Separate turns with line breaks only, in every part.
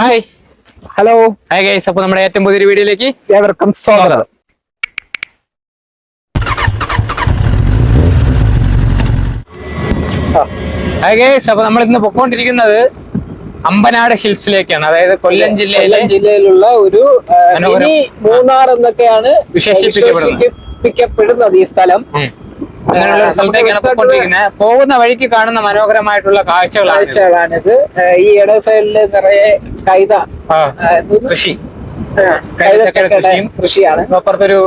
Hi
hello
hi guys അപ്പൊ നമ്മുടെ ഏറ്റവും പുതിയൊരു വീഡിയോയിലേക്ക്
ഏവർക്കും സ്വാഗതം.
ഹായ് ഗൈസ് അപ്പൊ നമ്മൾ ഇന്ന് പൊക്കോണ്ടിരിക്കുന്നത് അമ്പനാട് ഹിൽസിലേക്കാണ്. അതായത് കൊല്ലം ജില്ലയിലെ
ജില്ലയിലുള്ള ഒരു. മൂന്നാർ എന്നൊക്കെയാണ്
വിശേഷിപ്പിക്കപ്പെടുന്നത്.
ഈ സ്ഥലം.
അങ്ങനെയുള്ള ഒരു സ്ഥലത്തേക്കാണ് പൊക്കോണ്ടിരിക്കുന്നത് പോകുന്ന വഴിക്ക് കാണുന്ന മനോഹരമായിട്ടുള്ള കാഴ്ചകളാണ്.
കാഴ്ചകളാണിത്. ഈ ഇട സൈഡിൽ നിറയെ കൈത.
ആ,
ആ?
കൃഷി.
ആ,
കൃഷിയും.
കൃഷിയാണ്.
അപ്പുറത്തൊരു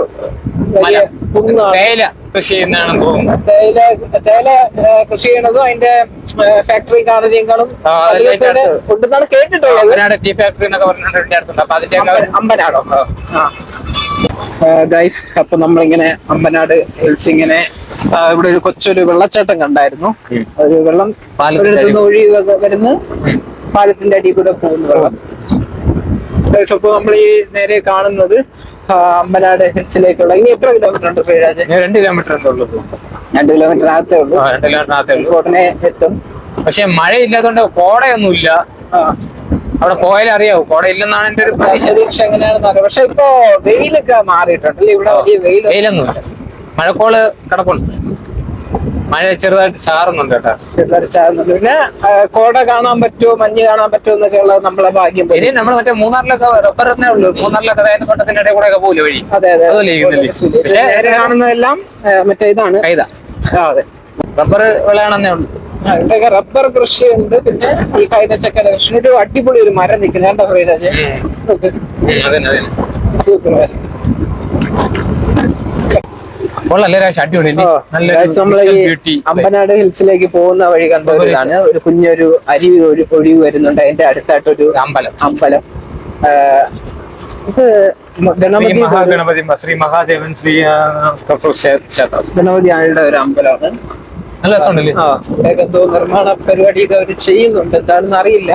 തേയില കൃഷി ചെയ്യുന്നതാണ്
തേയില തേയില കൃഷി ചെയ്യണതും അതിന്റെ ഫാക്ടറി കാര്യങ്ങളും
ആ,
ഉണ്ടെന്നാണ് കേട്ടിട്ടുള്ളത്.
അമ്പനാട് ടീ ഫാക്ടറി എന്നൊക്കെ പറഞ്ഞിട്ടുണ്ട് അടുത്തുണ്ട്. അപ്പൊ അതിന്റെ
അമ്പ- അമ്പനാടോ ഗൈസ് അപ്പൊ നമ്മളിങ്ങനെ അമ്പനാട് ഇങ്ങനെ ഇവിടെ ഒരു കൊച്ചൊരു വെള്ളച്ചാട്ടം കണ്ടായിരുന്നു. ഒരു വെള്ളം പാലത്തിന് ഒഴി വരുന്ന. പാലത്തിന്റെ അടിയിൽ കൂടെ പോകുന്ന വെള്ളം. ഗൈസ് അപ്പൊ നമ്മൾ ഈ നേരെ കാണുന്നത് അമ്പനാട് ഹിൽസിലേക്കുള്ള. ഇനി എത്ര കിലോമീറ്റർ ഉണ്ട്
ഇനി രണ്ട് കിലോമീറ്റർ ഉള്ളൂ
രണ്ട് കിലോമീറ്റർ അകത്തേ ഉള്ളൂ.
രണ്ട് കിലോമീറ്റർ ഉള്ളൂ.
ഉടനെ എത്തും.
പക്ഷെ മഴ ഇല്ലാത്തതുകൊണ്ട്
കോടയൊന്നുമില്ല.
അവിടെ പോയാൽ അറിയാവൂ. കോട ഇല്ലെന്നാണ് എന്റെ ഒരു പ്രതീക്ഷ.
എങ്ങനെയാണെന്ന് അറിയാം. പക്ഷെ ഇപ്പൊ വെയിലൊക്കെ മാറിയിട്ടുണ്ട്. ഇവിടെ വലിയ വെയിൽ
വെയിലൊന്നുമില്ല മഴക്കോൾ കിടപ്പുണ്ട്. മഴ ചെറുതായിട്ട് ചാറുന്നുണ്ട് കേട്ടോ.
ചെറുതരച്ചാകുന്നുണ്ട് പിന്നെ കോട കാണാൻ പറ്റുമോ? മഞ്ഞ് കാണാൻ പറ്റുമോ എന്നൊക്കെ ഉള്ളത് നമ്മളെ ഭാഗ്യം
ഇനി നമ്മൾ മറ്റേ മൂന്നാറിലൊക്കെ റബ്ബർ തന്നെ ഉള്ളൂ. മൂന്നാറിലൊക്കെ അതായത് കൊട്ടത്തിന്റെ ഇടയിൽ കൂടെ ഒക്കെ പോകില്ല വഴി?
അതെ അതെ കാണുന്നതെല്ലാം മറ്റേ ഇതാണ്. അതെ.
റബ്ബർ വിളയാണെന്നേ ഉള്ളൂ.
ഇവിടെയൊക്കെ റബ്ബർ കൃഷിയുണ്ട്. പിന്നെ ഈ കൈതച്ചക്കട കൃഷി ഒരു അടിപൊളി ഒരു മരം നിൽക്കുന്നു. കേട്ടോ ശ്രീരാജ് സൂപ്പർ മരം. അമ്പനാട് ഹിൽസിലേക്ക് പോകുന്ന വഴി കണ്ട ഒരു ഇതാണ്. ഒരു കുഞ്ഞൊരു അരുവി ഒഴി- ഒഴിവ് വരുന്നുണ്ട്. അതിന്റെ അടുത്തായിട്ടൊരു
അമ്പലം.
അമ്പലം. ഇത് ഗണപതി
ഗണപതി ശ്രീ മഹാദേവൻ ശ്രീ ക്ഷേത്രം.
ഗണപതി ആളുടെ ഒരു അമ്പലമാണ്.
നല്ല രസമുണ്ടല്ലേ?
എന്തോ നിർമ്മാണ പരിപാടിയൊക്കെ അവർ ചെയ്യുന്നുണ്ട്. എന്താണെന്ന് അറിയില്ല.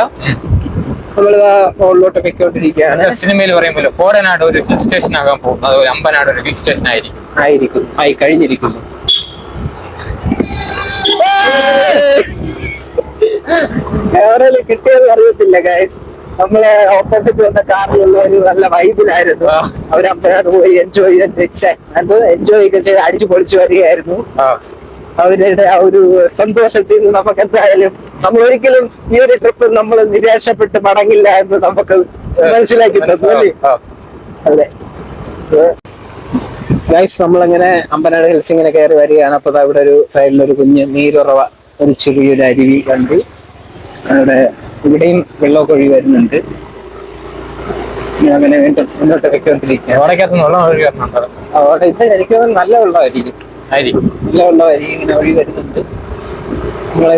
നമ്മളിതാ മുകളിലോട്ട് പൊയ്ക്കൊണ്ടിരിക്കുകയാണ്.
സിനിമയിൽ പറയുമ്പോൾ കോടനാട് ഒരു ഹിൽ സ്റ്റേഷൻ ആകാൻ പോകും അത് ഒരു അമ്പനാട് ഒരു ഹിൽ സ്റ്റേഷൻ ആയിരിക്കും.
ആയിരിക്കും ആയി കഴിഞ്ഞിരിക്കുന്നു. ക്യാമറയിൽ കിട്ടിയത് അറിയത്തില്ല ഗൈസ് നമ്മളെ ഓപ്പോസിറ്റ് വന്ന കാറിലുള്ള ഒരു നല്ല വൈബിലായിരുന്നു. അവർ അമ്പലത്ത് പോയി എൻജോയ് എൻജോയ് ഒക്കെ ചെയ്ത് അടിച്ചു പൊളിച്ചു വരികയായിരുന്നു. അവരുടെ ആ ഒരു സന്തോഷത്തിൽ നിന്ന് നമുക്ക് എന്തായാലും നമ്മൾ ഒരിക്കലും ഈ ഒരു ട്രിപ്പ് നമ്മൾ നിരാശപ്പെട്ട് മടങ്ങില്ല എന്ന് നമുക്ക് മനസ്സിലാക്കി തന്നു അല്ലേ? അതെ. ഗൈസ് നമ്മളിങ്ങനെ അമ്പനാട് ഹിൽസ് ഇങ്ങനെ കയറി വരികയാണ്. അപ്പൊ അവിടെ ഒരു സൈഡിൽ ഒരു കുഞ്ഞ് നീരുറവ ഒരു ചെറിയൊരു അരുവി കണ്ടു. അവിടെ ഇവിടെയും വെള്ളമൊക്കെ ഒഴി വരുന്നുണ്ട്. അങ്ങനെ വീണ്ടും മുന്നോട്ട് വെക്കൊണ്ടിരിക്കുകയാണ് അവിടെ ഇത് എനിക്ക് നല്ല വെള്ളമായിരിക്കും.
ആയിരിക്കും
നല്ല വെള്ളമായിരിക്കും ഇങ്ങനെ ഒഴി വരുന്നുണ്ട്.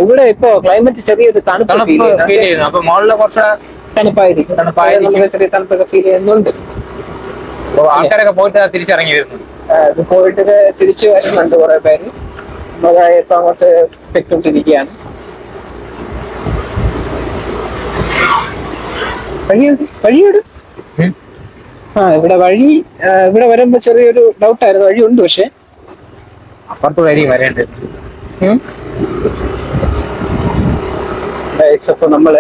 ഇവിടെ ഇപ്പോ ക്ലൈമറ്റ് ചെറിയൊരു തണുപ്പ് ഫീൽ
ചെയ്യുന്നു. അപ്പൊ മുകളിൽ കുറച്ച്
തണുപ്പായിരിക്കും.
തണുപ്പായിരിക്കും.
ചെറിയ തണുപ്പൊക്കെ ഫീൽ ചെയ്യുന്നുണ്ട്.
ആൾക്കാരൊക്കെ പോയിട്ട് തിരിച്ചിറങ്ങി വരുന്നു.
പോയിട്ട് തിരിച്ചു വരുന്നുണ്ട് കുറെ പേര്. ഇപ്പൊ അങ്ങോട്ട് പെട്ടോണ്ടിരിക്കുകയാണ് വഴിയുണ്ട് വഴിയുണ്ട് ആ ഇവിടെ വഴി ഇവിടെ വരുമ്പോ ചെറിയൊരു ഡൗട്ട് ആയിരുന്നു. വഴിയുണ്ട് പക്ഷെ.
അപ്പുറത്ത് വരി വരേണ്ടത്.
അപ്പൊ നമ്മൾ.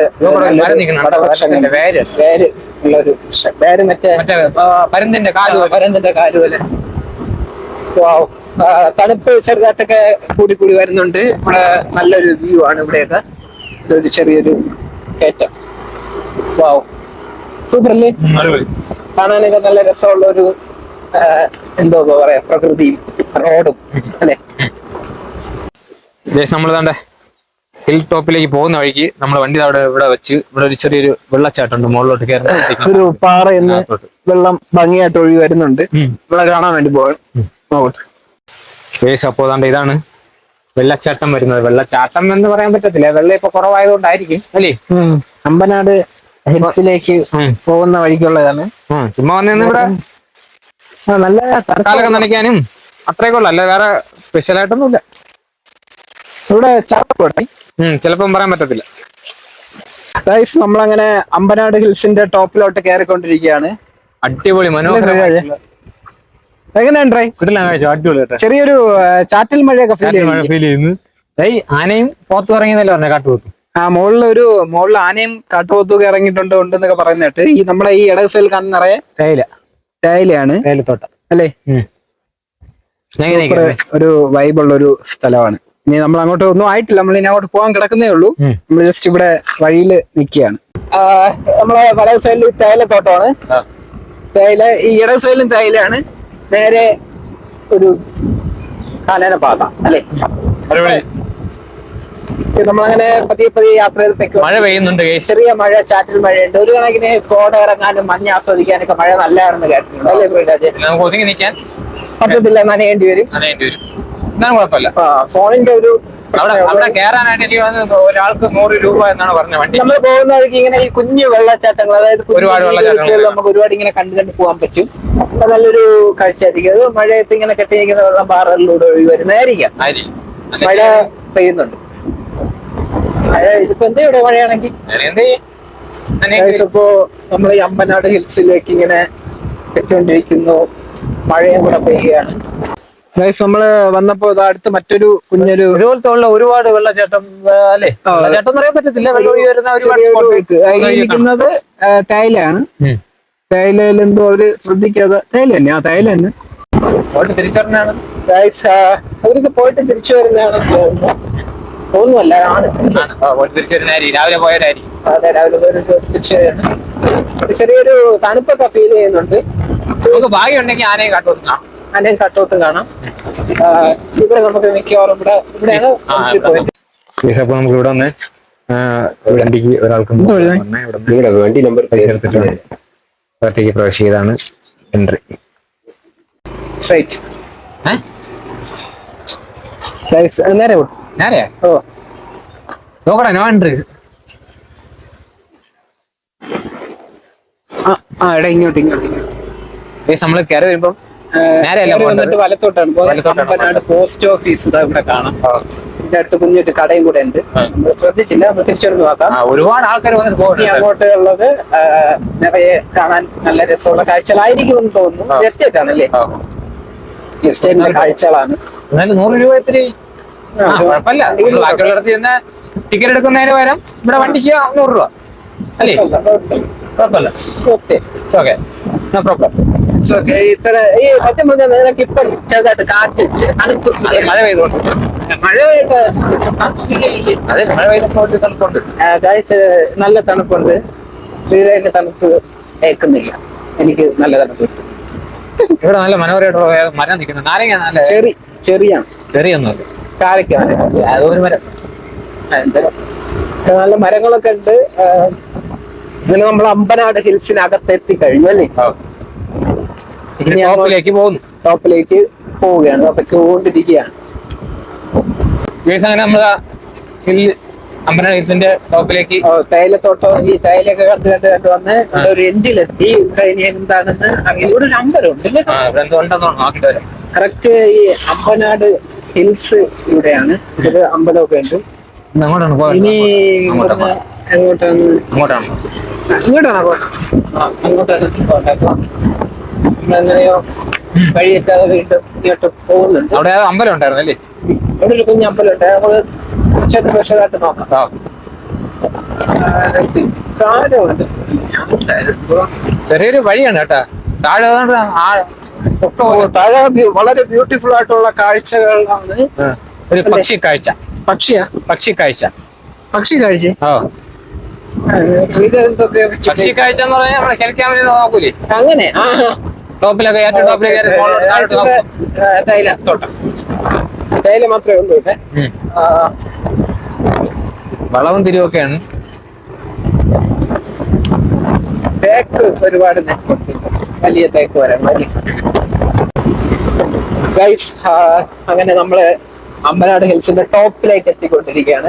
വേര്.
വേര് ഉള്ളൊരു. വേര് മറ്റേ
പരുന്തിന്റെ കാൽ പോലെ.
തണുപ്പ് ചെറുതായിട്ടൊക്കെ കൂടി കൂടി വരുന്നുണ്ട്. ഇവിടെ നല്ലൊരു വ്യൂ ആണ് ഇവിടെയൊക്കെ. ഒരു ചെറിയൊരു കയറ്റം. വാവ് സൂപ്പർ അല്ലേ? കാണാനൊക്കെ നല്ല രസമുള്ള ഒരു എന്തോ പറയാ പ്രകൃതിയും. റോഡും അല്ലെ?
നമ്മൾ തന്നെ ഹിൽ ടോപ്പിലേക്ക് പോകുന്ന വഴിക്ക് നമ്മൾ വണ്ടി അവിടെ ഇവിടെ വെച്ച് ഇവിടെ ഒരു ചെറിയൊരു വെള്ളച്ചാട്ടുണ്ട് മുകളിലോട്ട് കയറി
ഒരു പാറയെന്ന് വെള്ളം ഭംഗിയായിട്ട് ഒഴി വരുന്നുണ്ട്. ഇവിടെ കാണാൻ വേണ്ടി പോകണം അപ്പോ
ജേസ് ഇതാണ് വെള്ളച്ചാട്ടം വരുന്നത്. വെള്ളച്ചാട്ടം എന്ന് പറയാൻ പറ്റത്തില്ല. വെള്ളം ഇപ്പൊ കുറവായതുകൊണ്ടായിരിക്കും അല്ലേ?
അമ്പനാട് ഹിൽസിലേക്ക് പോകുന്ന വഴിക്കുള്ളതാണ്.
ചുമ്മാ
വന്നിവിടെ നല്ല
കാലൊക്കെ നനയ്ക്കാനും. അത്രയൊക്കെ ഉള്ളു. അല്ല വേറെ സ്പെഷ്യൽ ആയിട്ടൊന്നുമില്ല.
ഇവിടെ
ഉം, ചിലപ്പം പറയാൻ പറ്റത്തില്ല.
ഗൈസ് നമ്മളങ്ങനെ അമ്പനാട് ഹിൽസിന്റെ ടോപ്പിലോട്ട് കയറിക്കൊണ്ടിരിക്കുകയാണ്.
അടിപൊളി മനോഹരമായ
എങ്ങനെയുണ്ടേ
അടിപൊളി
ചെറിയൊരു ചാറ്റൽ മഴയൊക്കെ ഫീൽ ചെയ്യുന്നു.
ആനയും പോത്തു ഇറങ്ങിയെന്നല്ലേ പറഞ്ഞ കാട്ടുപോത്തു.
ആ മുകളിൽ ഒരു മുകളിൽ ആനയും കാട്ടുപോത്തൊക്കെ ഇറങ്ങിയിട്ടുണ്ട് ഉണ്ടെന്നൊക്കെ പറയുന്നിട്ട് ഈ നമ്മളെ ഈ ഇടകസയിൽ കാണുന്ന നിറയെ
തേയില.
തേയിലയാണ്.
തേയിലത്തോട്ടം.
അല്ലേ
ഉം. ഞാൻ ഇങ്ങനെ
സൂപ്പർ
ഇരിക്കുന്നു.
ഒരു വൈബുള്ള ഒരു സ്ഥലമാണ്. ഇനി നമ്മൾ അങ്ങോട്ട് ഒന്നും ആയിട്ടില്ല. നമ്മൾ ഇനി അങ്ങോട്ട് പോകാൻ കിടക്കുന്നേ ഉള്ളൂ. നമ്മൾ ജസ്റ്റ് ഇവിടെ വഴിയിൽ നിൽക്കുകയാണ്. നമ്മളെ വലത് സൈഡിൽ തേയിലത്തോട്ടമാണ്
തോട്ടമാണ്.
തേയില ഈ ഇട സൈഡിലും തേയിലാണ് നേരെ ഒരു കാനന പാത അല്ലേ. നമ്മളങ്ങനെ പതിയെ പതിയെ യാത്ര ചെയ്ത്
മഴ പെയ്യുന്നുണ്ട്
ചെറിയ മഴ ചാറ്റൽ മഴയുണ്ട്. ഒരു കണക്കിന് കോട ഇറങ്ങാനും മഞ്ഞ് ആസ്വദിക്കാനൊക്കെ മഴ നല്ലതാണെന്ന് കേട്ടിട്ടുണ്ട്. അല്ലേ ശ്രീരാജ്
നമുക്ക് ഒതുങ്ങി നിൽക്കാൻ
പറ്റത്തില്ല നനയേണ്ടി വരും.
നനയേണ്ടി വരും. എന്നാലും കുഴപ്പമില്ല.
ഫോണിന്റെ ഒരു
അവിടെ അവിടെ കയറാനായിട്ട് എനിക്ക് ഒരാൾക്ക് നൂറ് രൂപ എന്നാണ് പറഞ്ഞ വണ്ടി.
നമ്മൾ പോകുന്ന വഴിക്ക് ഇങ്ങനെ ഈ കുഞ്ഞു വെള്ളച്ചാട്ടങ്ങൾ അതായത്
ഒരുപാട് വെള്ളച്ചാട്ടങ്ങൾ
നമുക്ക് ഒരുപാട് ഇങ്ങനെ കണ്ടു കണ്ടു പോകാൻ പറ്റും. അപ്പൊ നല്ലൊരു കാഴ്ചയായിരിക്കും. അത് മഴയത്ത് ഇങ്ങനെ കെട്ടി നിൽക്കുന്ന വെള്ളം പാറകളിലൂടെ ഒഴുകി വരുന്നതായിരിക്കാം മഴ പെയ്യുന്നുണ്ട്. ഇതിപ്പോ എന്താ ഇവിടെ മഴയാണെങ്കിൽ. ഇപ്പോ നമ്മൾ ഈ അമ്പനാട് ഹിൽസിലേക്ക് ഇങ്ങനെ എത്തിക്കൊണ്ടിരിക്കുന്നു മഴയും കൂടെ പെയ്യുകയാണ്. നമ്മൾ വന്നപ്പോ അടുത്ത് മറ്റൊരു കുഞ്ഞൊരു
ഇതുപോലത്തെ ഒരുപാട് വെള്ളച്ചാട്ടം അല്ലേ. വെള്ളച്ചാട്ടം എന്ന് പറയാൻ പറ്റത്തില്ല. വെള്ളം തേയിലാണ് വരുന്ന ഒരുപാട്.
തേയിലയിൽ എന്തോ അവർ ശ്രദ്ധിക്കാതെ തേയില തന്നെ ആ തേയില തന്നെ. അവർക്ക് പോയിട്ട് തിരിച്ചു വരുന്നതാണ് തോന്നുന്നു. തോന്നുമല്ല ആണ്.
തിരിച്ചു വരുന്ന രാവിലെ പോയവരാരി
അതെ രാവിലെ പോയത് തിരിച്ചു വരുന്നത്. ചെറിയൊരു തണുപ്പൊക്കെ ഫീൽ ചെയ്യുന്നുണ്ട്.
നമുക്ക് ഭാഗ്യം ഉണ്ടെങ്കിൽ ആനയെ കാട്ടുകൊടുക്കാം
അനേം കട്ടോത്ത് കാണാം. ഇവിടെ നമുക്ക് മിക്കവാറും ഇവിടെ ഇവിടെയാണ്.
അപ്പൊ നമുക്ക് ഇവിടെ വന്ന് വണ്ടിക്ക് ഒരാൾക്ക്
എഴുതാൻ?
വണ്ടി നമ്പർ
പൈസ എടുത്തിട്ടുണ്ട് അകത്തേക്ക് പ്രവേശിച്ചതാണ് എൻട്രി
Straight. Guys, നേരെ വിട്ടു.
ഞാനേ?
ഓ.
നോക്കടാ നോ എൻട്രി
ആ എടാ ഇങ്ങോട്ട് ഇങ്ങോട്ട് ഇങ്ങോട്ട്.
നമ്മൾ കയറി വരുമ്പം
പോസ്റ്റ് ഓഫീസ് ഇവിടെ കാണാം. ഇതിന്റെ അടുത്ത് കടയും കൂടെ ഉണ്ട്. നമ്മൾ ശ്രദ്ധിച്ചില്ല നമ്മൾ നോക്കാം.
ഒരുപാട് ആൾക്കാർ വന്നിട്ട്
അങ്ങോട്ട് ഉള്ളത് നിറയെ കാണാൻ നല്ല രസമുള്ള കാഴ്ചകളായിരിക്കും എന്ന് തോന്നുന്നു എസ്റ്റേറ്റ് ആണല്ലേ? എസ്റ്റേറ്റിന്റെ കാഴ്ചകളാണ്.
നൂറ് രൂപ കുഴപ്പമില്ല. ബാക്കിയുള്ളിടത്ത് ചെന്ന് ടിക്കറ്റ് എടുക്കുന്നതിന് പകരം ഇവിടെ വണ്ടിക്ക് നൂറ് രൂപ. അല്ലേ? കുഴപ്പമില്ല.
ഓക്കെ.
നോ പ്രോബ്ലം
സത്യം പറഞ്ഞാൽ നിനക്ക് ഇപ്പം ചെറുതായിട്ട് കാറ്റ് തണുപ്പ്.
മഴ പെയ്തുകൊണ്ട്.
മഴ?
അതെ മഴ പെയ്തപ്പോൾ തണുപ്പുണ്ട്.
ആ, നല്ല തണുപ്പുണ്ട്. ശ്രീലൈന്റെ തണുപ്പ് ഏക്കുന്നില്ല എനിക്ക് നല്ല തണുപ്പ് കിട്ടും.
ഇവിടെ നല്ല മനോഹരമായിട്ടുള്ള മരം നിൽക്കുന്നു. നാരങ്ങ ചെറിയ
ചെറി ചെറിയാണ്.
ചെറിയൊന്നുമില്ല
കാരക്കാണ്.
അതൊരു മരം.
നല്ല മരങ്ങളൊക്കെ ഉണ്ട്. ഇങ്ങനെ നമ്മൾ അമ്പനാട് ഹിൽസിനകത്ത് എത്തിക്കഴിഞ്ഞു അല്ലേ?
ടോപ്പിലേക്ക് പോകുന്നു.
ടോപ്പിലേക്ക് പോവുകയാണ്.
ഗേസ് അങ്ങനെ നമ്മൾ ഹിൽ അമ്പനാട് ഹിൽസിന്റെ ടോപ്പിലേക്ക്
തേയിലത്തോട്ടം ഈ തേയിലൊക്കെ കണ്ട് കണ്ട് കണ്ട് വന്ന് ഒരു എൻഡിലെത്തി. ഇനി എന്താണെന്ന് ഇവിടെ ഒരു
വരാം.
കറക്റ്റ് ഈ അമ്പനാട് ഹിൽസ് ഇവിടെയാണ്. ഒരു അമ്പലമൊക്കെ ഉണ്ട്. ഇനി ഇവിടുന്ന് എങ്ങോട്ടാണ്
അങ്ങോട്ടാണ്.
ഇങ്ങോട്ടാണ് അങ്ങോട്ടാണ് വഴിയെത്താതെ വീണ്ടും ഇങ്ങോട്ട് പോകുന്നുണ്ട്.
അവിടെ ആ അമ്പലം ഉണ്ടായിരുന്നു അല്ലേ?
ഇവിടെ ഒരു കുഞ്ഞ് നമുക്ക് വിശദമായിട്ട് നോക്കാം.
ചെറിയൊരു വഴിയാണ് കേട്ടാ. താഴെ
ഓ, താഴെ വളരെ ബ്യൂട്ടിഫുൾ ആയിട്ടുള്ള കാഴ്ചകളാണ്
ഒരു പക്ഷി കാഴ്ച
പക്ഷിയാ?
പക്ഷി കാഴ്ച
പക്ഷി കാഴ്ച
ആ
ശ്രീധരത്തൊക്കെ
പക്ഷി കാഴ്ച എന്ന് പറഞ്ഞാൽ നമ്മുടെ ക്യാമറയിൽ നോക്കൂലേ?
അങ്ങനെ
ടോപ്പിലൊക്കെ ഏറ്റവും ടോപ്പിലൊക്കെ.
തൈല തോട്ടം. തൈല മാത്രമേ ഉള്ളൂ ഇവിടെ.
വളവും തിരിവൊക്കെയാണ്.
തേക്ക് ഒരുപാട് നിൽപ്പുണ്ട് വലിയ തേക്ക് വരാം വലിയ ഗൈസ് അങ്ങനെ നമ്മൾ അമ്പനാട് ഹിൽസിന്റെ ടോപ്പിലേക്ക് എത്തിക്കൊണ്ടിരിക്കുകയാണ്.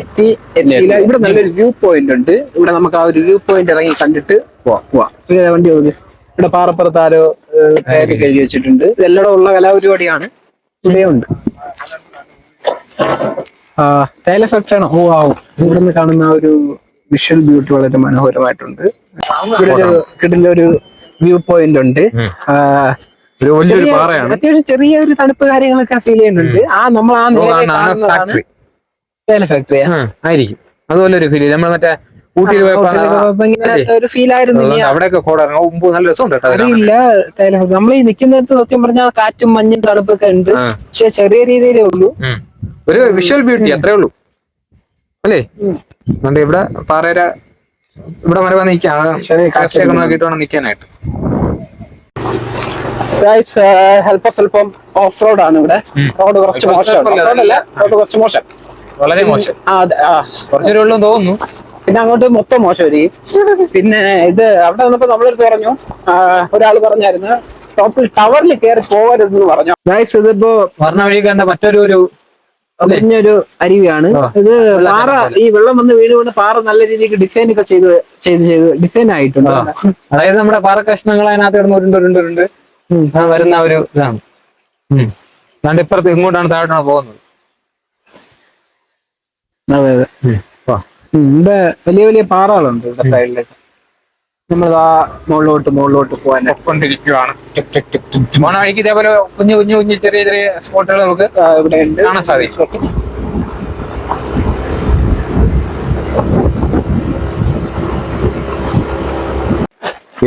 എത്തി എത്തിയില്ല. ഇവിടെ നല്ലൊരു വ്യൂ പോയിന്റ് ഉണ്ട്. ഇവിടെ നമുക്ക് ആ ഒരു വ്യൂ പോയിന്റ് ഇറങ്ങി കണ്ടിട്ട് പോവാം വണ്ടി പോകുന്നു ഇവിടെ പാറപ്പുറത്ത് ആരോ പേര് എഴുതി വെച്ചിട്ടുണ്ട്. ഇതെല്ലാം ഉള്ള കലാപരിപാടിയാണ് ഇവിടെയുണ്ട് തേയില ഫാക്ടറി ആണ്. ഓ ആവും ഇവിടുന്ന് കാണുന്ന ആ ഒരു വിഷ്വൽ ബ്യൂട്ടി വളരെ മനോഹരമായിട്ടുണ്ട്. ഇവിടെ ഒരു കിടിലൊരു വ്യൂ പോയിന്റ് ഉണ്ട്.
അത്യാവശ്യം
ചെറിയ ഒരു തണുപ്പ് കാര്യങ്ങളൊക്കെ ഫീൽ ചെയ്യുന്നുണ്ട്. ആ നമ്മൾ ആ നേരെ കാണുന്നതാണ്
ഫാക്ടറി
തേയില ഫാക്ടറിയാ
ആയിരിക്കും. അതുപോലെ ഒരു ഫീൽ നമ്മൾ മറ്റേ ഊട്ടിയിൽ
ഒരു ഫീൽ ആയിരുന്നു
അവിടെയൊക്കെ നല്ല രസമുണ്ട്.
അറിയില്ല നമ്മൾ ഈ നിൽക്കുന്നിടത്ത് സത്യം പറഞ്ഞാൽ കാറ്റും മഞ്ഞും തണുപ്പൊക്കെ ഉണ്ട്. പക്ഷെ ചെറിയ രീതിയിലേ ഉള്ളൂ.
ഒരു വിഷ്വൽ ബ്യൂട്ടി അത്രേ ഉള്ളൂ. അല്ലേ? ഇവിടെ പാറേര ഇവിടെ വരെ വന്ന് നിൽക്കാം. കാറ്റൊക്കെ നോക്കിയിട്ട് വേണം നിൽക്കാനായിട്ട്.
ഹെൽപ്പ് സ്വല്പം ഓഫ് റോഡ് ആണ് ഇവിടെ. റോഡ് കുറച്ച് മോശം. റോഡ് അല്ല റോഡ് കുറച്ച് മോശം.
വളരെ മോശം. കുറച്ചൊരു വെള്ളം തോന്നുന്നു.
പിന്നെ അങ്ങോട്ട് മൊത്തം മോശമായിരിക്കും പിന്നെ ഇത് അവിടെ വന്നപ്പോ നമ്മളെടുത്ത് പറഞ്ഞു ഒരാൾ പറഞ്ഞായിരുന്നു ടോപ്പിൽ ടവറിൽ കയറി പോകരുതെന്ന് പറഞ്ഞു. ഗൈസ് ഇതിപ്പോ
വർണ വഴി കണ്ട മറ്റൊരു ഒരു
കുഞ്ഞൊരു അരുവിയാണ്. ഇത് പാറ ഈ വെള്ളം വന്ന് വീണ് വീണ് പാറ നല്ല രീതിക്ക് ഡിസൈൻ ഒക്കെ ചെയ്ത് ചെയ്ത് ചെയ്ത് ഡിസൈൻ ആയിട്ടുണ്ട്.
അതായത് നമ്മുടെ പാറ കഷ്ണങ്ങൾ അതിനകത്ത് കിടന്ന് ഉരുണ്ട് ഉരുണ്ട് ഉരുണ്ട് ആ വരുന്ന ഒരു ഇതാണ്. ഉം. അതുകൊണ്ട് ഇപ്പുറത്ത് ഇങ്ങോട്ടാണ് താഴോട്ടാണ് പോകുന്നത്.
അതെ അതെ. ഇവിടെ വലിയ വലിയ പാറകളുണ്ട് ഇവിടെ സൈഡിലേക്ക് നമ്മൾ ആ മുകളിലോട്ട് മുകളിലോട്ട് പോകാൻ
കൊണ്ടിരിക്കുകയാണ് പോണ വഴിക്ക് ഇതേപോലെ കുഞ്ഞു കുഞ്ഞു കുഞ്ഞു ചെറിയ ചെറിയ സ്പോട്ടുകൾ നമുക്ക്
ഇവിടെ
കാണാൻ സാധിക്കും.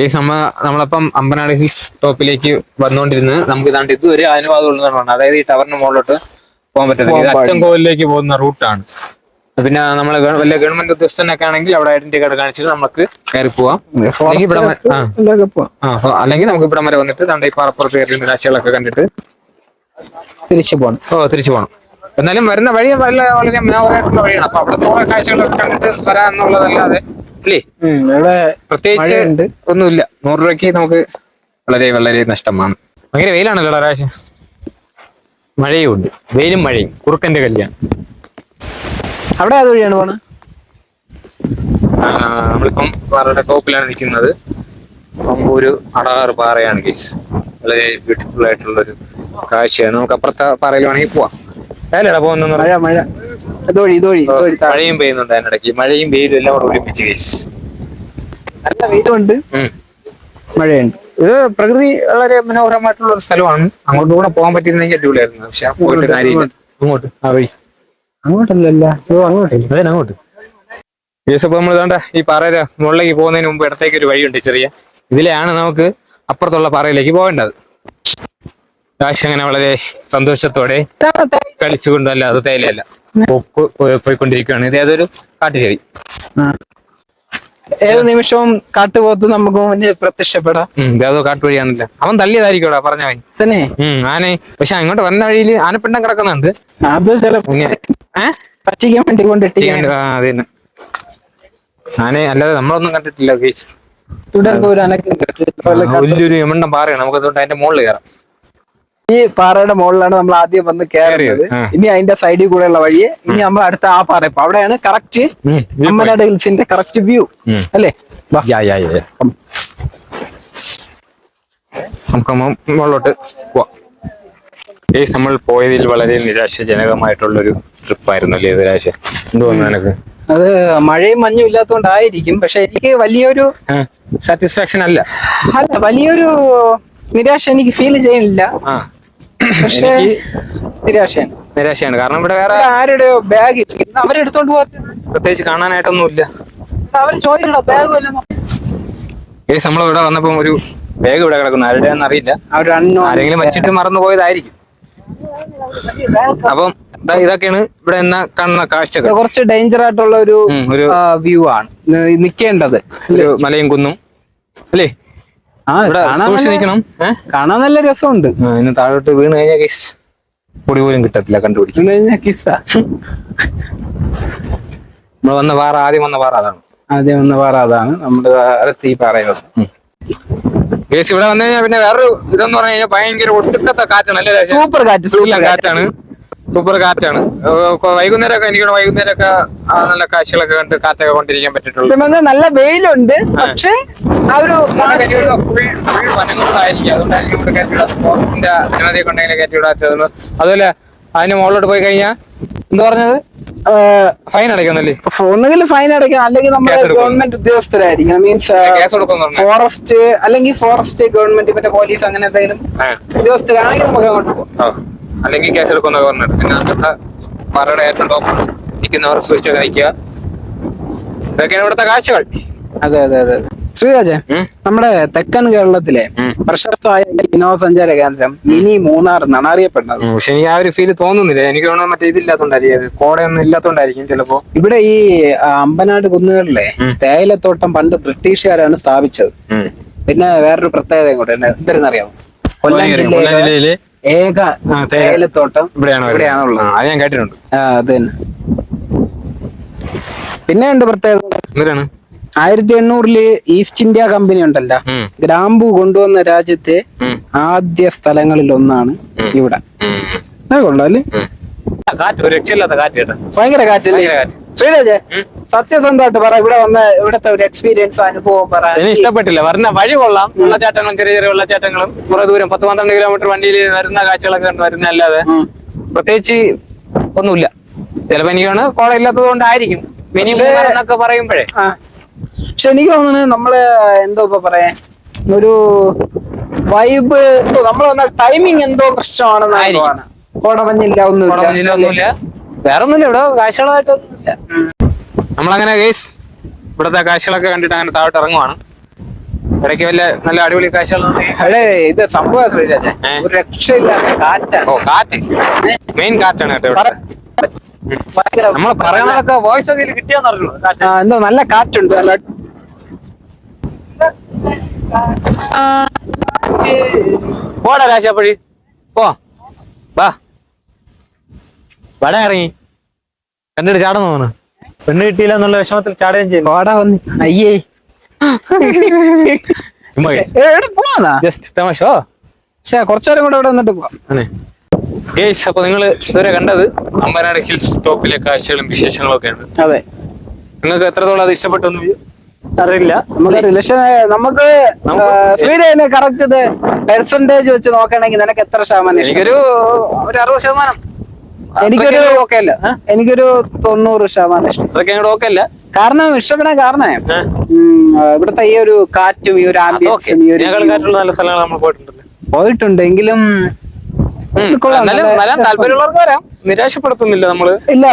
ഈ സമ നമ്മളപ്പം അമ്പനാട് ഹിൽസ് ടോപ്പിലേക്ക് വന്നുകൊണ്ടിരുന്നത് നമുക്ക് ഇതാണ്ട് ഇതുവരെ അനുവാദം ഉള്ളതാണ് അതായത് ഈ ടവറിന് മുകളിലോട്ട് പോകാൻ
കോവിലേക്ക്
അച്ചൻകോവിലേക്ക് പോകുന്ന റൂട്ടാണ്. പിന്നെ നമ്മൾ വല്ല ഗവൺമെന്റ് ഉദ്യോഗസ്ഥനൊക്കെ ആണെങ്കിൽ അവിടെ ഐഡന്റി കാർഡ് കാണിച്ചിട്ട് നമുക്ക് കയറി പോവാം. അല്ലെങ്കിൽ ഇവിടെ അല്ലെങ്കിൽ നമുക്ക് ഇവിടെ വരെ വന്നിട്ട് ഈ പാറപ്പുറത്ത് കയറി കാഴ്ചകളൊക്കെ കണ്ടിട്ട്
തിരിച്ചു പോകണം
ഓ തിരിച്ചു പോകണം എന്നാലും വരുന്ന വഴി വല്ല വളരെ മനോഹരമായിട്ടുള്ള വഴിയാണ്. അപ്പൊ അവിടെ കുറെ കാഴ്ചകളൊക്കെ കണ്ടിട്ട് വരാന്നുള്ളതല്ലാതെ അല്ലേ? പ്രത്യേകിച്ച്. ഒന്നുമില്ല. നൂറ് രൂപയ്ക്ക് നമുക്ക് വളരെ വളരെ നഷ്ടമാണ്. ഭയങ്കര വെയിലാണല്ലോ ഒരാഴ്ച മഴയും ഉണ്ട് വെയിലും മഴയും. കുറുക്കന്റെ കല്യാണം.
അവിടെ ഏത് വഴിയാണ്
പോണ? നമ്മളിപ്പം പാറയുടെ ടോപ്പിലാണ് നിൽക്കുന്നത്. ഒരു അടാറ് പാറയാണ് കേസ് വളരെ ബ്യൂട്ടിഫുൾ ആയിട്ടുള്ള ഒരു കാഴ്ചയാണ്. നമുക്ക് അപ്പുറത്തെ പാറയിൽ വേണമെങ്കിൽ പോവാം. ഏലടാ പോകുന്ന
മഴ മഴ. ഇതോഴി ഇതോഴി.
മഴയും പെയ്യുന്നുണ്ട് അതിനിടയ്ക്ക് മഴയും വെയിലും എല്ലാം കൂടെ ഒരുമിച്ച് കേസ്
നല്ല വെയിലുണ്ട്. മഴയുണ്ട്.
ഇത് പ്രകൃതി വളരെ മനോഹരമായിട്ടുള്ള ഒരു സ്ഥലമാണ്. അങ്ങോട്ടും കൂടെ പോകാൻ പറ്റിയിരുന്നെങ്കിൽ അടിപൊളിയായിരുന്നു. പക്ഷെ പോയിട്ട് കാര്യമില്ല. അങ്ങോട്ട്. ആ വഴി.
അങ്ങോട്ടല്ലല്ല.
അങ്ങോട്ട്. നമ്മൾ ഈ പാറയുടെ മുകളിലേക്ക് പോകുന്നതിന് മുമ്പ് ഇടത്തേക്ക് ഒരു വഴിയുണ്ട് ചെറിയ. ഇതിലെയാണ് നമുക്ക് അപ്പുറത്തുള്ള പാറയിലേക്ക് പോകേണ്ടത്. കാശ് അങ്ങനെ വളരെ സന്തോഷത്തോടെ കളിച്ചുകൊണ്ട് അല്ല അത് തേയിലയല്ല പോയിക്കൊണ്ടിരിക്കുകയാണ്. ഇത് ഏതൊരു കാട്ടുചെടി?
ഏത് നിമിഷവും കാട്ടുപോത്ത് നമുക്ക് മുന്നിൽ പ്രത്യക്ഷപ്പെടാം.
ഏതോ കാട്ടുവഴിയാണല്ലോ അവൻ തല്ലിയതായിരിക്കും പറഞ്ഞ
തന്നെ.
ഉം ആനെ പക്ഷെ അങ്ങോട്ട് വന്ന വഴിയിൽ ആനപ്പിണ്ടം കിടക്കുന്നുണ്ട്.
അത് ചില പറ്റിക്കാൻ വേണ്ടി കൊണ്ടിട്ട്
ആ അത് തന്നെ ആനെ അല്ലാതെ നമ്മളൊന്നും കണ്ടിട്ടില്ല
ഫീസ്
വലിയൊരു യമണ്ടം പാറയാണ്. നമുക്ക് അതുകൊണ്ട് അതിന്റെ മുകളിൽ കയറാം.
ഈ പാറയുടെ മുകളിലാണ് നമ്മൾ ആദ്യം വന്ന്
കയറിയത്,
ഇനി അതിന്റെ സൈഡിൽ കൂടെയുള്ള വഴിയെ ഇനി നമ്മൾ അടുത്ത ആ പാറ ഇപ്പൊ. അവിടെയാണ് കറക്റ്റ് അമ്മനാട് ഹിൽസിന്റെ കറക്റ്റ് വ്യൂ അല്ലേ.
നമുക്ക് മുകളിലോട്ട് പോവാം. നമ്മൾ പോയതിൽ വളരെ നിരാശാജനകമായിട്ടുള്ളൊരു ട്രിപ്പായിരുന്നു അല്ലേ നിരാശ എന്ത് തോന്നുന്നു നിനക്ക്?
അത് മഴയും മഞ്ഞും ഇല്ലാത്തതുകൊണ്ടായിരിക്കും പക്ഷെ എനിക്ക് വലിയൊരു
സാറ്റിസ്ഫാക്ഷൻ അല്ല.
അല്ല വലിയൊരു നിരാശ എനിക്ക് ഫീൽ ചെയ്യുന്നില്ല. പക്ഷേ നിരാശയാണ്.
നിരാശയാണ്. കാരണം ഇവിടെ വേറെ
ആരുടെ ബാഗ് അവരെടുത്തോണ്ട് പോകാത്ത
പ്രത്യേകിച്ച് കാണാനായിട്ടൊന്നുമില്ല.
അവർ ചോദിക്കണോ ബാഗ് വല്ലതും?
നമ്മൾ ഇവിടെ വന്നപ്പോ ഒരു ബാഗ് ഇവിടെ കിടക്കുന്നു. ആരുടെ അറിയില്ല. ആരെങ്കിലും വെച്ചിട്ട് മറന്നു പോയതായിരിക്കും അപ്പം ഇതൊക്കെയാണ് ഇവിടെ എന്നാ കാണുന്ന കാഴ്ചകൾ.
കുറച്ച് ഡേഞ്ചർ ആയിട്ടുള്ള ഒരു വ്യൂ ആണ്. നിക്കേണ്ടത്.
ഒരു മലയും കുന്നും. അല്ലേ?
കാണാൻ നല്ല-
നിൽക്കണം. ഏഹ്
കാണാൻ നല്ല രസമുണ്ട്.
ഇന്ന് താഴോട്ട് വീണ് കഴിഞ്ഞാൽ കേസ് പൊടി പോലും കിട്ടത്തില്ല കണ്ടുപിടിക്കും
കിസ്സ
നമ്മൾ വന്ന പാറ ആദ്യം വന്ന പാറ അതാണ്.
ആദ്യം വന്ന പാറ അതാണ്. നമ്മുടെ അടുത്ത് ഈ പറയുന്നത്.
കേസ് ഇവിടെ വന്നു കഴിഞ്ഞാൽ പിന്നെ വേറൊരു ഇതെന്ന് പറഞ്ഞു കഴിഞ്ഞാൽ ഭയങ്കര ഒട്ടുക്കത്തെ കാറ്റാണ് അല്ലേ
സൂപ്പർ കാറ്റ്
സൂപ്പർ കാറ്റാണ്. സൂപ്പർ കാറ്റാണ്. വൈകുന്നേരമൊക്കെ എനിക്ക് വൈകുന്നേരമൊക്കെ നല്ല കാഴ്ചകളൊക്കെ കണ്ട് കാറ്റൊക്കെ കൊണ്ടിരിക്കാൻ പറ്റിയിട്ടുള്ളൂ.
നല്ല വെയിലുണ്ട്. പക്ഷെ ആ ഒരു
വനങ്ങളായിരിക്കും. അതുകൊണ്ടായിരിക്കും ഇവിടെ കയറ്റിവിടാത്തത് അതുപോലെ അതിന് മുകളിലോട്ട് പോയി കഴിഞ്ഞാൽ എന്താ പറഞ്ഞത്? ഫൈൻ അടയ്ക്കുന്നല്ലേ?
ഒന്നുകിൽ ഫൈൻ അടയ്ക്കണം അല്ലെങ്കിൽ നമ്മൾ ഗവൺമെന്റ് ഉദ്യോഗസ്ഥരായിരിക്കണം. മീൻസ് ഫോറസ്റ്റ് അല്ലെങ്കിൽ ഫോറസ്റ്റ് ഗവൺമെന്റ് മറ്റേ പോലീസ് അങ്ങനെ എന്തെങ്കിലും ഉദ്യോഗസ്ഥരാണെങ്കിൽ നമുക്ക് അങ്ങോട്ട് പോകാം.
അല്ലെങ്കിൽ ക്യാഷ് എടുക്കുന്ന പറഞ്ഞിട്ട്. പിന്നെ നമ്മുടെ പാറയുടെ ഏറ്റവും ടോപ്പ് നിൽക്കുന്നവർ സൂക്ഷിച്ചൊക്കെ നിൽക്കുക ഇതൊക്കെയാണ് ഇവിടുത്തെ കാഴ്ചകൾ.
അതെ അതെ അതെ. ശ്രീരാജ നമ്മുടെ തെക്കൻ കേരളത്തിലെ. പ്രശസ്തമായ വിനോദസഞ്ചാര കേന്ദ്രം മിനി മൂന്നാർ എന്നാണ് അറിയപ്പെടുന്നത്
പക്ഷെ എനിക്ക് ആ ഒരു ഫീൽ തോന്നുന്നില്ല. എനിക്ക് തോന്നുന്നു മറ്റേ ഇതില്ലാത്തോണ്ടായിരിക്കും. കോടയൊന്നും ഇല്ലാത്തോണ്ടായിരിക്കും ചിലപ്പോ.
ഇവിടെ ഈ അമ്പനാട് കുന്നുകളിലെ തേയിലത്തോട്ടം പണ്ട് ബ്രിട്ടീഷുകാരാണ് സ്ഥാപിച്ചത്. പിന്നെ വേറൊരു പ്രത്യേകത കൂടെ എന്തായിരുന്നറിയാമോ കൊല്ലം
ജില്ലയിൽ
ഏക തേയിലത്തോട്ടം
ഇവിടെയാണ് ഉള്ളത്
ഇവിടെയാണുള്ളത്.
അത് ഞാൻ കേട്ടിട്ടുണ്ട്.
അത് തന്നെ. പിന്നെ ഉണ്ട് പ്രത്യേകത?
എന്തിനാണ്
ആയിരത്തി എണ്ണൂറിൽ ഈസ്റ്റ് ഇന്ത്യ കമ്പനി ഉണ്ടല്ലോ. ഗ്രാമ്പു കൊണ്ടുവന്ന രാജ്യത്തെ ആദ്യ സ്ഥലങ്ങളിൽ ഒന്നാണ്. ഇവിടെ.
ഉം. കാറ്റ് ഒരു രക്ഷയില്ലാത്ത കാറ്റ് കേട്ടോ.
ഭയങ്കര കാറ്റല്ലേ?
കാറ്റ്.
ശ്രീരാജ് സത്യസന്ധമായിട്ട് പറ ഇവിടെ വന്ന ഇവിടത്തെ ഒരു എക്സ്പീരിയൻസ് അനുഭവം പറ.
എനിക്ക് ഇഷ്ടപ്പെട്ടില്ല. വരുന്ന വഴി കൊള്ളാം. വെള്ളച്ചാട്ടങ്ങളും ചെറിയ ചെറിയ വെള്ളച്ചാട്ടങ്ങളും കുറെ ദൂരം പത്ത് പന്ത്രണ്ട് കിലോമീറ്റർ വണ്ടിയിൽ വരുന്ന കാഴ്ചകളൊക്കെ കണ്ട് വരുന്ന അല്ലാതെ പ്രത്യേകിച്ച് ഒന്നുമില്ല. ചിലപ്പോ എനിക്കാണ് കോട ഇല്ലാത്തത് കൊണ്ടായിരിക്കും മിനിമം എന്നൊക്കെ പറയുമ്പോഴേ.
പക്ഷെ എനിക്ക് തോന്നുന്നത് നമ്മൾ എന്തോ ഇപ്പൊ പറയാ ഒരു വൈബ് നമ്മൾ വന്ന ടൈമിങ് എന്തോ
പ്രശ്നമാണെന്നായിരിക്കും
തോന്നുന്നു കോടമഞ്ഞില്ല ഒന്നുമില്ല.
ഒന്നുമില്ല. വേറെ ഒന്നുമില്ല ഇവിടെ കാഴ്ചകളായിട്ടൊന്നുമില്ല. നമ്മളങ്ങനെ കേസ് ഇവിടുത്തെ കാഴ്ചകളൊക്കെ കണ്ടിട്ട് അങ്ങനെ താഴോട്ട് ഇറങ്ങുവാണ്. ഇടയ്ക്ക് വല്ല നല്ല അടിപൊളി
കാഴ്ചകളാണ് ഇത് സംഭവം ശ്രീരാജ? ഒരു രക്ഷയില്ലാത്ത കാറ്റാണ്.
ഓ കാറ്റ്. മെയിൻ കാറ്റാണ് കേട്ടോ നമ്മൾ പറയുന്നതൊക്കെ വോയിസ് ഒക്കെ കിട്ടിയാന്ന് അറിഞ്ഞു
എന്തോ നല്ല കാറ്റുണ്ട് നല്ല
പോടാ രാശാപ്പഴി പോ. വട ഇറങ്ങി. കണ്ടിട്ട് ചാടുന്നു തോന്നുന്നു. പെണ്ണ് കിട്ടിയില്ല എന്നുള്ള വിഷമത്തിൽ ചാടുകയും ചെയ്യും
വാടാ വന്ന്. അയ്യേ.
ചുമ്മാ
എവിടെ പോവാന്നാ?
ജസ്റ്റ് തമാശോ
പക്ഷെ കുറച്ചേരം കൂടെ ഇവിടെ വന്നിട്ട് പോവാം.
ഗേസ് അപ്പൊ നിങ്ങൾ ഇതുവരെ കണ്ടത് അമ്പനാട് ഹിൽസ് ടോപ്പിലെ കാഴ്ചകളും വിശേഷങ്ങളും ഒക്കെയാണ്
അതെ.
നിങ്ങൾക്ക് എത്രത്തോളം അത് ഇഷ്ടപ്പെട്ടൊന്നും അറിയില്ല.
നമുക്ക് റിലേഷൻ നമുക്ക് ശ്രീരേന് കറക്റ്റ് പെർസെന്റേജ് വെച്ച് നോക്കണെങ്കിൽ നിനക്ക് എത്ര ശതമാനം?
എനിക്കൊരു ഒരു അറുപത് ശതമാനം.
എനിക്കൊരു
ഓക്കെ അല്ല
എനിക്കൊരു തൊണ്ണൂറ് ശതമാനം ഇഷ്ടം.
അങ്ങോട്ട് ഓക്കെ അല്ല
കാരണം ഇഷ്ടപ്പെടാൻ കാരണം? ഇവിടുത്തെ ഈ ഒരു കാറ്റും ഈ ഒരു ആംബിയൻസും ഈ ഒരു
നല്ല സ്ഥലങ്ങൾ നമ്മൾ പോയിട്ടുണ്ട്
പോയിട്ടുണ്ട് എങ്കിലും
വരാൻ താല്പര്യമുള്ളവർക്ക് വരാം. നിരാശപ്പെടുത്തുന്നില്ല നമ്മൾ.
ഇല്ല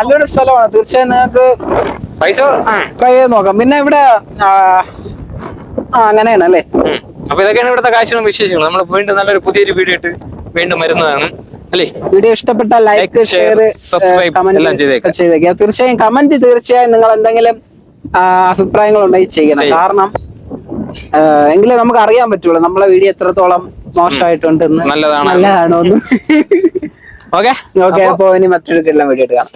നല്ലൊരു സ്ഥലമാണ്. തീർച്ചയായും നിങ്ങൾക്ക്
പൈസ.
ട്രൈ ചെയ്ത് നോക്കാം. പിന്നെ ഇവിടെ അങ്ങനെയാണ് അല്ലേ?
അപ്പൊ ഇതൊക്കെയാണ് ഇവിടുത്തെ കാഴ്ചകളും വിശേഷങ്ങളും. നമ്മൾ വീണ്ടും നല്ലൊരു പുതിയൊരു വീഡിയോ ഇട്ട് വീണ്ടും വരുന്നതാണ്. അല്ലേ?
വീഡിയോ ഇഷ്ടപ്പെട്ട ലൈക്ക് ഷെയർ
സബ്സ്ക്രൈബ് എല്ലാം ചെയ്തേക്കാം.
ചെയ്തേക്കാം. തീർച്ചയായും കമന്റ് തീർച്ചയായും നിങ്ങൾ എന്തെങ്കിലും അഭിപ്രായങ്ങൾ ഉണ്ടായി ചെയ്യണം. കാരണം എങ്കിലേ നമുക്ക് അറിയാൻ പറ്റുള്ളൂ നമ്മളെ വീഡിയോ എത്രത്തോളം മോശമായിട്ടുണ്ട്
നല്ലതാണോ?
നല്ലതാണോ? എന്ന്
ഓക്കെ
ഓക്കെ അപ്പൊ ഇനി മറ്റൊരു വീഡിയോ എടുക്കാം